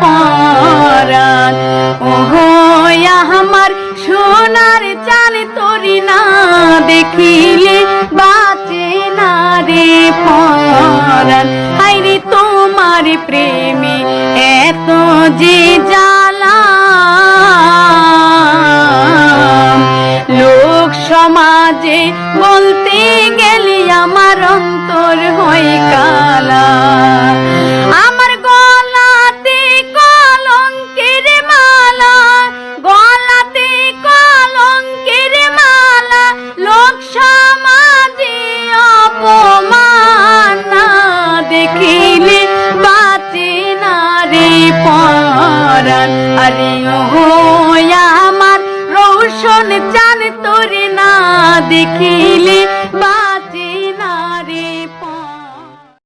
পরাণ ওহো আমার সোনার চাল না দেখিলে বাঁচে না রে হাইরে তোমার প্রেমে এত যে জ্বালা লোক সমাজে বলতে গেলে আমার জীবন আরে ও আমার রৌশন চান তোরে না দেখিলে বাঁচি না রে